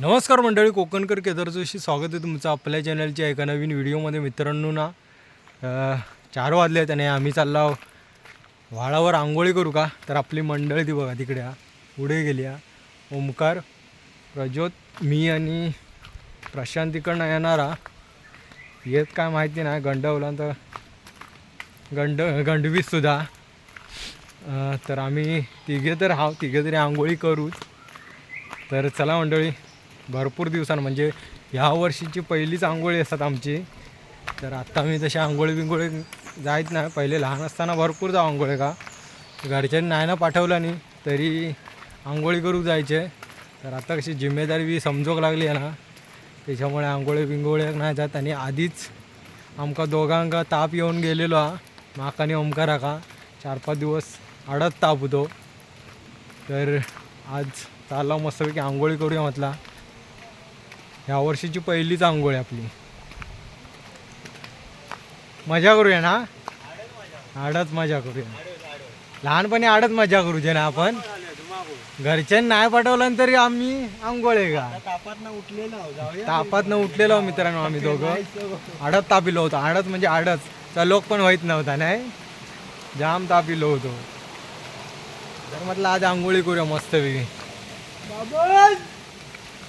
नमस्कार मंडळी कोकणकर केदारजोशी स्वागत आहे तुमचं आपल्या चॅनलच्या एका नवीन व्हिडिओमध्ये मित्रांनो ना चार वाजले आहेत आणि आम्ही चाललो व्हाळावर आंघोळी करू का? तर आपली मंडळी ती बघा तिकडे हा. पुढे गेली हा. ओमकार प्रज्योत मी आणि प्रशांत तिकडनं येणार हा. येत काय माहिती नाही गंडवला तर गंड गंडवीससुद्धा तर आम्ही तिघे तर हाव तिघे तरी आंघोळी करूच. तर चला मंडळी भरपूर दिवसानं म्हणजे ह्या वर्षीची पहिलीच आंघोळी असतात आमची. तर आत्ता मी तशी आंघोळी बिंगोळी जायत नाही. पहिले लहान असताना भरपूर जाऊ आंघोळी का. घरच्यांनी नाही ना पाठवलं नाही तरी आंघोळी करू जायचे. तर आता कशी जिम्मेदारी बी समजोक लागली आहे ना. त्याच्यामुळे आंघोळी बिंगोळी नाही जात. आणि आधीच आमका दोघांका ताप येऊन गेलेलो हा. माका आणि ओमकारा का चार पाच दिवस अडत ताप होतो तर आज चालला मस्तपैकी आंघोळी करूया म्हटला. ह्या वर्षीची पहिलीच आंघोळ आहे आपली. मजा करूया ना? आडच मजा करूया. लहानपणी आडच मजा करूया ना आपण. घरच्यांनी नाही पाठवलं तरी आम्ही आंघोळ आहे का? तापात न उठलेलो मित्रांनो आम्ही दोघं. आडत तापिलो होतो. आडत म्हणजे आडच लोक पण व्हायच नव्हता नाही? जाम तापिलो होतो. तर म्हटलं आज आंघोळी करूया मस्तपैकी.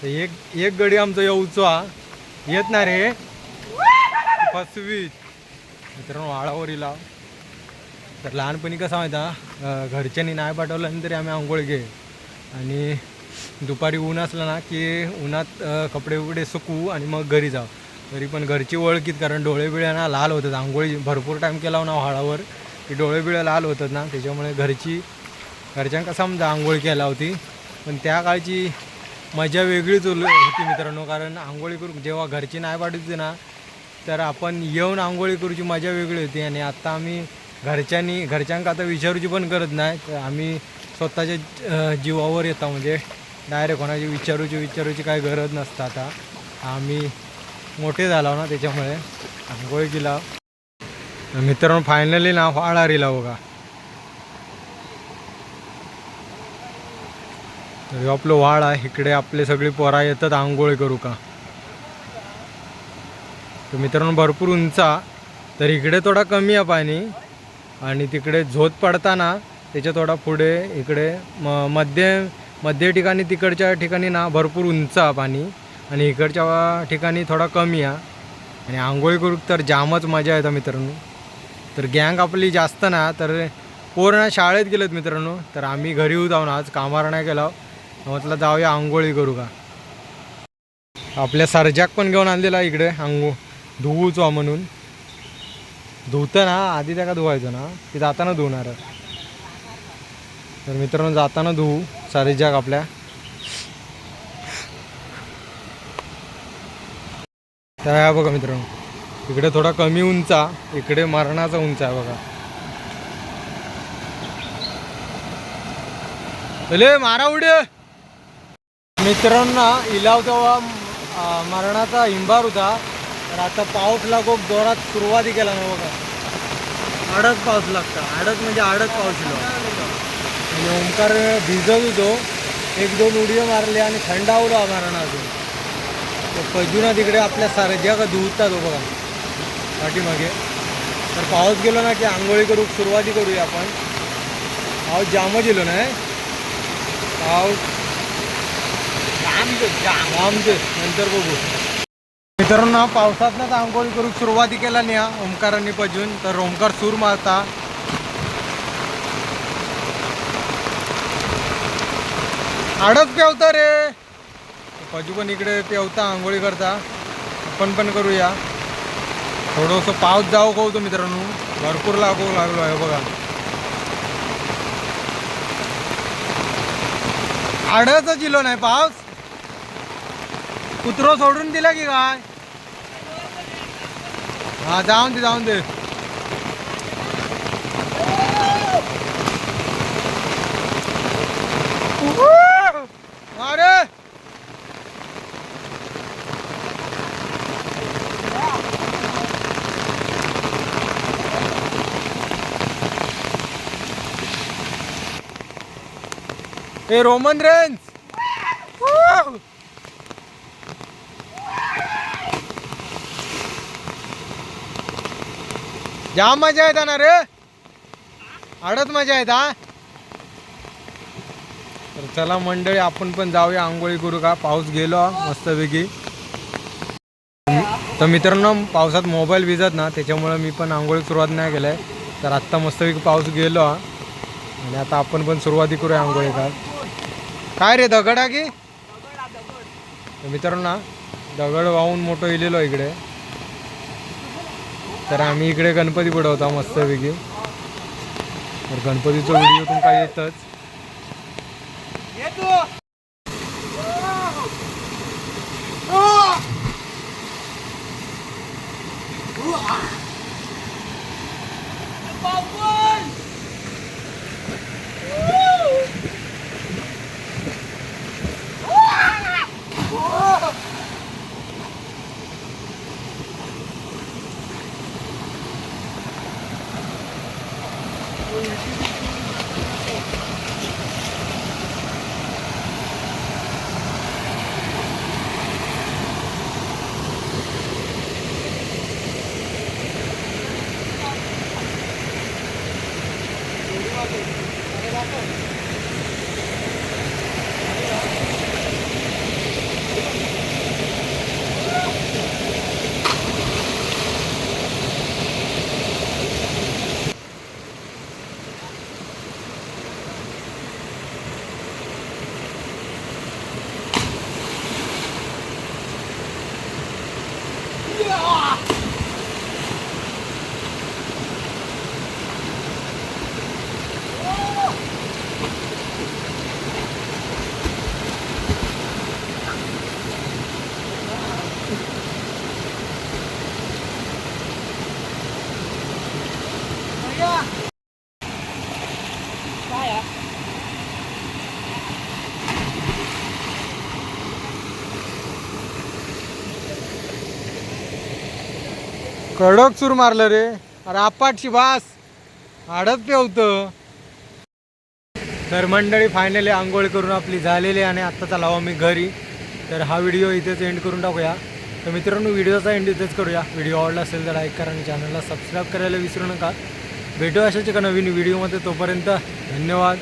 तर एक एक गडी आमचं येऊचो येत ना रे. फसवीत. मित्रांनो वाळावर इला तर लहानपणी कसं माहिती घरच्यांनी नाही पाठवलं तरी आम्ही आंघोळ घे. आणि दुपारी ऊन असलं ना की उन्हात कपडे बिपडे सुकवू आणि मग घरी जाऊ. तरी पण घरची ओळखीत कारण डोळे बिळे ना लाल होतात. आंघोळी भरपूर टाईम केला ना व्हाळावर की डोळे बिळे लाल होतात ना त्याच्यामुळे घरची घरच्यांका समजा आंघोळ केला होती पण त्या काळची मजा वेगळीच होती मित्रांनो कारण आंघोळी करू जेव्हा घरची नाही पाठवते ना तर आपण येऊन आंघोळी करूची मजा वेगळी होती. आणि आत्ता आम्ही घरच्यांनी घरच्यांका आता विचारूची पण करत नाही. तर आम्ही स्वतःच्या जीवावर येतो. म्हणजे डायरेक्ट कोणाची विचारूची विचारूची काही गरज नसतं आता. आम्ही मोठे झालो ना त्याच्यामुळे आंघोळी केला. मित्रांनो फायनली ना फाळ रिला बघा. तर आपलं वाळ आहे इकडे आपले सगळे पोरा येतात आंघोळ करू का? तर मित्रांनो भरपूर उंचा तर इकडे थोडा कमी आहे पाणी. आणि तिकडे झोत पडताना त्याच्या थोडा पुढे इकडे म मध्य मध्य ठिकाणी तिकडच्या ठिकाणी ना भरपूर उंच आहे पाणी. आणि इकडच्या ठिकाणी थोडा कमी आहे. आणि आंघोळी करू तर जामच मजा येतं मित्रांनो. तर गँग आपली जास्त ना तर पूर्ण शाळेत गेलेत मित्रांनो. तर आम्ही घरी येऊ जाऊन आज कामार नाही केला म्हटलं जाऊया आंघोळी करू का? आपल्या सरजाक पण घेऊन आणलेला इकडे आंघो धुवूचो म्हणून. धुतं ना आधी त्याका धुवायचं ना. ते जाताना धुवणार तर मित्रांनो जाताना धुवू सरजाक आपल्या. तर ह्या बघा मित्रांनो इकडे थोडा कमी उंचा इकडे मरणाचा उंच आहे बघा. अले मारा उड्या मित्रांना इलाव तेव्हा मरणाचा हिंबार होता. तर आता पाऊस लागो जोरात सुरुवाती केला ना बघा. आडच पाऊस लागता. आडच म्हणजे आडच पाऊस आणि ओंकार भिजत होतो. एक दोन उडीओ मारले आणि थंडावलो मरण अजून तो पजूना तिकडे आपल्या सारज्या का धुवतात हो बघा. पाठीमागे. तर पाऊस गेलो ना की आंघोळी करू सुरुवाती करूया आपण. पाऊस जामच येलो नाही. पाऊस नंतर बघू. मित्रांनो पावसातनंच आंघोळी करून सुरुवाती केला नाही. ओमकारांनी ओंकारांनी पजून तर ओंकार सूर मारता. आडच पेवता रे. पजू पण इकडे पेवता आंघोळी करता. आपण पण करूया. थोडंसं पाऊस जाऊ कवतो मित्रांनो. भरपूर लागू लागलो आहे बघा. आडच जिलो नाही पाऊस. कुत्रो सोडून दिला की काय? हा जाऊन दे जाऊन दे. अरे! ए रोमन रेन्स जाम मजा येत ना रे. आडत मजा येत. हा तर चला मंडळी आपण पण जाऊया आंघोळी करू का? पाऊस गेलो हा मस्तपैकी. तर मित्रांनो पावसात मोबाईल भिजत ना त्याच्यामुळं मी पण आंघोळी सुरुवात नाही केलं आहे. तर आत्ता मस्तपैकी पाऊस गेलो. हा आणि आता आपण पण सुरुवाती करूया आंघोळी का? काय रे दगड आहे की? मित्रांनो दगड वाहून मोठं इलेलो इकडे. तर आम्ही इकडे गणपती बुडवतो मस्तपैकी. तर गणपतीचा व्हिडिओ तुमका येतच. कडक सूर मारलं रे. अरे आपाटची बास. आडत पेवतं. तर मंडळी फायनली आंघोळ करून आपली झालेली आणि आत्ता लावा मी घरी. तर हा व्हिडिओ इथेच एंड करून टाकूया. तर मित्रांनो व्हिडिओचा एंड इथेच करूया. व्हिडिओ आवडला असेल तर लाईक करा आणि चॅनलला सबस्क्राईब करायला विसरू नका. भेटू अशाच एका नवीन व्हिडिओमध्ये तोपर्यंत धन्यवाद.